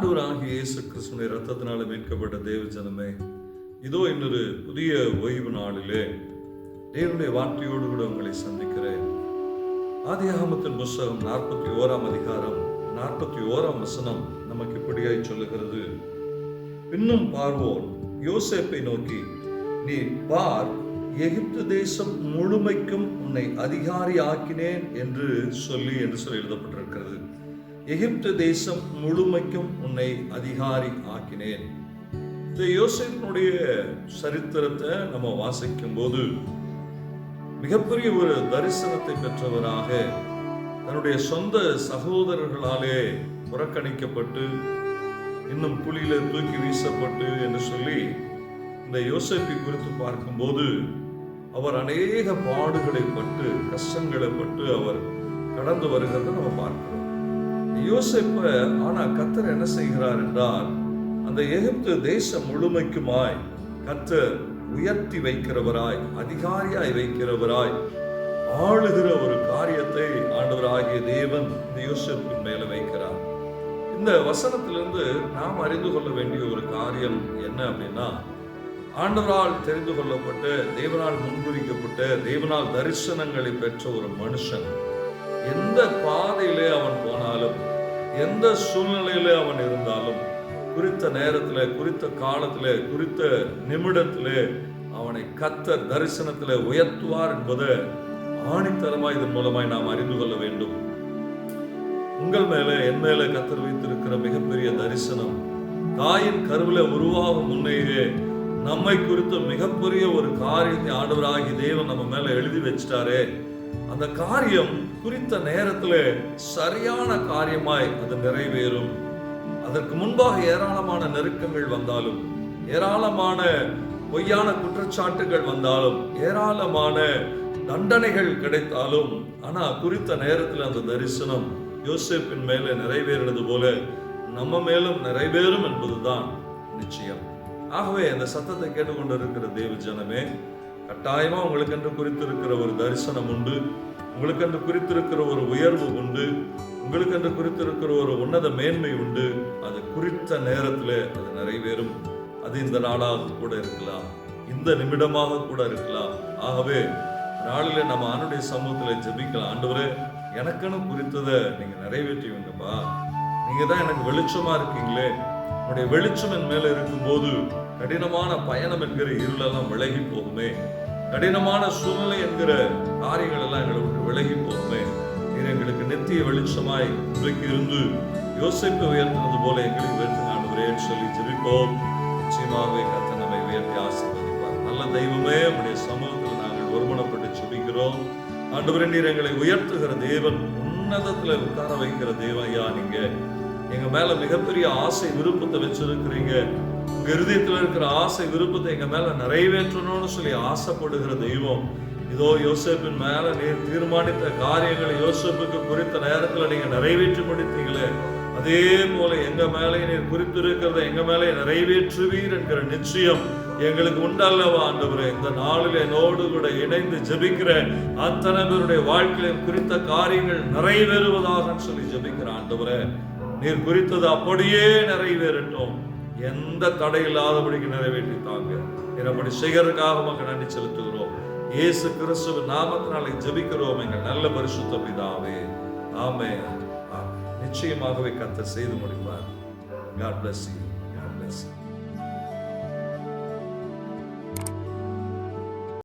ஆண்டவராகிய இயேசு கிறிஸ்துவின் ரத்தத்தினால மீட்கப்பட்ட தேவ ஜனமே இதோ இன்னொரு புதிய ஓய்வு நாளிலே தேவனுடைய வார்த்தையோடு கூட உங்களை சந்திக்கிறேன். ஆதியாகமத்தின் புஸ்தகம் நாற்பத்தி ஓராம் அதிகாரம் நாற்பத்தி ஓராம் வசனம் நமக்கு இப்படியாய் சொல்லுகிறது. பின்னும் பார்வோன் யோசேப்பை நோக்கி நீ பார் எகிப்து தேசம் முழுமைக்கும் உன்னை அதிகாரி ஆக்கினேன் என்று சொல்லி என்று சொல்லி எழுதப்பட்டிருக்கிறது. எகிப்து தேசம் முழுமைக்கும் உன்னை அதிகாரி ஆக்கினேன். இந்த யோசேப்பினுடைய சரித்திரத்தை நம்ம வாசிக்கும் போது மிகப்பெரிய ஒரு தரிசனத்தை பெற்றவராக தன்னுடைய சொந்த சகோதரர்களாலே புறக்கணிக்கப்பட்டு இன்னும் குழியில தூக்கி வீசப்பட்டு என்று சொல்லி இந்த யோசிப்பை குறித்து பார்க்கும்போது அவர் அநேக பாடுகளை பட்டு கஷ்டங்களை பட்டு அவர் கடந்து வருகிறத நம்ம பார்க்கிறோம். யோசிப்ப ஆனா கத்தர் என்ன செய்கிறார் என்றால் அந்த எகிப்து தேசம் முழுமைக்குமாய் கத்தர் உயர்த்தி வைக்கிறவராய் அதிகாரியாய் வைக்கிறவராய் ஆளுகிற ஒரு காரியத்தை ஆண்டவராகிய தேவன் இந்த யோசேப்பின் மேல வைக்கிறார். இந்த வசனத்திலிருந்து நாம் அறிந்து கொள்ள வேண்டிய ஒரு காரியம் என்ன அப்படின்னா ஆண்டவரால் தெரிந்து கொள்ளப்பட்டு தேவனால் முன்குறிக்கப்பட்ட தேவனால் தரிசனங்களை பெற்ற ஒரு மனுஷன். எந்த பாதையிலே அவன் போனாலும் எந்த சூழ்நிலையிலே அவன் இருந்தாலும் குறித்த நேரத்தில் குறித்த காலத்தில் குறித்த நிமிடத்திலே அவனை கத்தர் தரிசனத்தில் உயர்த்துவார் என்பதை ஆணித்தரமாய் இதன் மூலமாய் நாம் அறிந்து கொள்ள வேண்டும். உங்கள் மேலே என் மேலே கத்தர் வைத்திருக்கிற மிகப்பெரிய தரிசனம் தாயின் கருவில உருவாகும் முன்னையே நம்மை குறித்த மிகப்பெரிய ஒரு காரியத்தை ஆண்டவராகி தேவன் நம்ம மேலே எழுதி வச்சிட்டாரே. அந்த காரியம் குறித்த நேரத்துல சரியான காரியமாய் அது நிறைவேறும். அதற்கு முன்பாக ஏராளமான நெருக்கங்கள் வந்தாலும் ஏராளமான பொய்யான குற்றச்சாட்டுகள் வந்தாலும் ஏராளமான தண்டனைகள் கிடைத்தாலும் ஆனா குறித்த நேரத்தில் அந்த தரிசனம் யோசிப்பின் மேலே நிறைவேறினது போல நம்ம மேலும் நிறைவேறும் என்பதுதான் நிச்சயம். ஆகவே அந்த சத்தத்தை கேட்டுக்கொண்டிருக்கிற தேவ ஜனமே கட்டாயமாக உங்களுக்கென்று குறித்திருக்கிற ஒரு தரிசனம் உண்டு. உங்களுக்கென்று குறித்திருக்கிற ஒரு உயர்வு உண்டு. உங்களுக்கென்று குறித்திருக்கிற ஒரு உன்னத மேன்மை உண்டு. அது குறித்த நேரத்தில் அது நிறைவேறும். அது இந்த நாளாக கூட இருக்கலாம். இந்த நிமிடமாக கூட இருக்கலாம். ஆகவே நாளில் நம்ம ஆணுடைய சமூகத்தில் ஜெபிக்கலாம். ஆண்டவரே எனக்குன்னு குறித்ததை நீங்க நிறைவேற்றுவீங்கப்பா நீங்கள் தான் எனக்கு வெளிச்சமாக இருக்கீங்களே. உங்களுடைய வெளிச்சம் என் மேலே இருக்கும்போது கடினமான பயணம் என்கிற இருளெல்லாம் விலகி போகுமே. கடினமான சூழ்நிலை என்கிற காரியங்கள் எல்லாம் எங்களை விட்டு விலகி போகுமே. நீர் எங்களுக்கு நித்திய வெளிச்சமாய் இன்றைக்கு இருந்து யோசிப்பு உயர்த்தினது போல எங்களுக்கு உயர்த்துங்க ஆண்டவரேன்னு சொல்லி ஜெபிப்போம். நிச்சயமாகவே கத்த நம்மை உயர்த்தி ஆசீர்வதிப்பார். நல்ல தெய்வமே நம்முடைய சமூகத்தில் நாங்கள் ஒருமணப்பட்டு ஜெபிக்கிறோம். ஆண்டவரே நீர் எங்களை உயர்த்துகிற தேவன் உன்னதத்துல உட்கார வைக்கிற தேவன் ஐயா நீங்க. எங்க மேல மிகப்பெரிய ஆசை விருப்பத்தை வச்சிருக்கிறீங்க. உங்க இருதயத்துல இருக்கிற ஆசை விருப்பத்தை எங்க மேல நிறைவேற்றணும்னு சொல்லி ஆசைப்படுகிற தெய்வம் இதோ யோசேப்பின் மேல நீர் தீர்மானித்த காரியங்களை யோசேப்புக்கு குறித்த நேரத்துல நீங்க நிறைவேற்றி முடித்தீங்களே அதே போல எங்க மேலே நீர் குறித்திருக்கிறத எங்க மேலே நிறைவேற்றுவீர் என்கிற நிச்சயம் எங்களுக்கு உண்டல்லவா ஆண்டவரே. இந்த நாளில் என்னோடு கூட இணைந்து ஜபிக்கிற அத்தனை பேருடைய வாழ்க்கையில குறித்த காரியங்கள் நிறைவேறுவதாக சொல்லி ஜபிக்கிற ஆண்டவரே. நீர் குறித்தது அப்படியே நிறைவேறட்டும். எந்த தடை இல்லாதபடிக்கு நிறைவேற்றித்தாங்க தாங்க. நீர் செய்யறதுக்காக மக்கள் நன்றி செலுத்துகிறோம். இயேசு கிறிஸ்துவ நாமத்தினாலே ஜபிக்கிறோம் எங்கள் நல்ல பரிசுத்த பிதாவே. ஆமே நிச்சயமாகவே கத்த செய்து முடிப்பார். God bless you. God bless you.